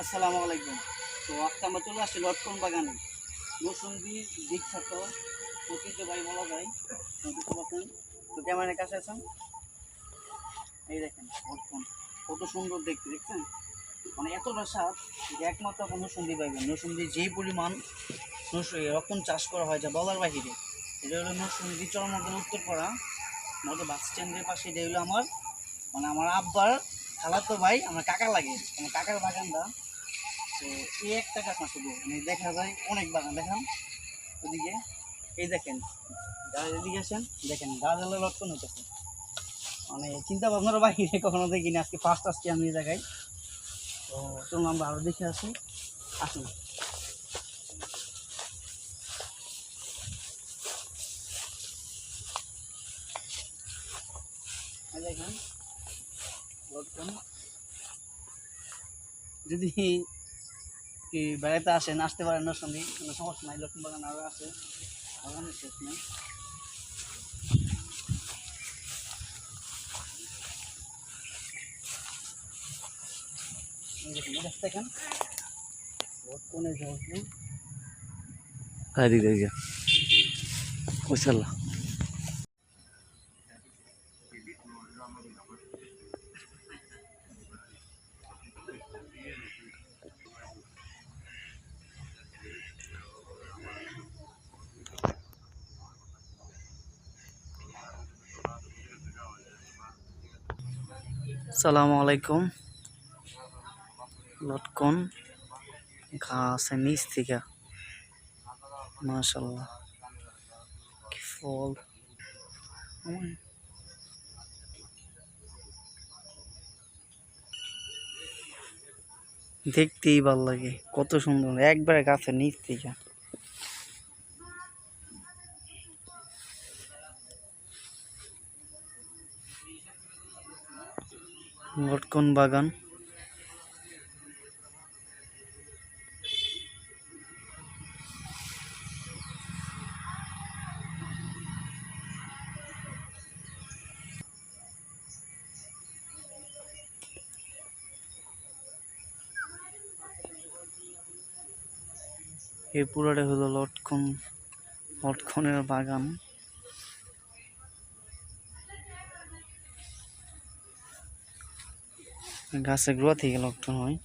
আসসালামু আলাইকুম। তো আজকে আমরা চলে আসছি লটকন বাগানে। মৌসুম্বি বিখ্যাত ঐতিহ্যবাহী বলা যায়। দেখতে তো ক্যামেরার কাছে আছেন? এই দেখেন, লটকন। কত সুন্দর দেখতে, দেখছেন? মানে এতটা স্বাদ যে একমাত্র আপনার মৌসুম্বি পাইবেন। মৌসুম্বি যে পরিমাণ মৌসুমী রকম চাষ করা হয় যা বলার বাহিরে। এটা হলো মৌসুম্বি চরমগণ উত্তরপাড়া, আমাদের বাস স্ট্যান্ডের পাশে। এটা হলো আমার মানে আমার আব্বার খালাতো ভাই, আমার কাকা লাগে। আমার কাকার বাগানটা তো এই একটা গাছ না শুধু মানে দেখা যায়, অনেক বাগান দেখান ওদিকে, এই দেখেন গাছ এদিকে আসেন, দেখেন গাছ হলে লটকন হইতেছে। মানে চিন্তা ভাবনার বাইরে কখনো দেখিনি। আজকে ফার্স্ট আসছি আমি এই জায়গায়। তো চলুন, আমরা আরও দেখে আসি। আসুন। যদি কি বেড়াইতে আসেন আসতে পারেন সঙ্গে কোনো সমস্যা নাই লক্ষ্মী বাগান আরও আছে। বাগানের শেষ নেই। দেখুন, লটকনের জল হ্যাঁ দিক দিকে সালামু আলাইকুম। লটকন ঘাস নিচ থেকে। মাশাল্লাহ কি ফল। দেখতেই ভালো লাগে, কত সুন্দর। একবারে গাছের নিচ থেকে। লটকন বাগান। এই পুরোটা হলো লটকন লটকনের বাগান। গাছে গ্রোথ থেকে লটকন হয়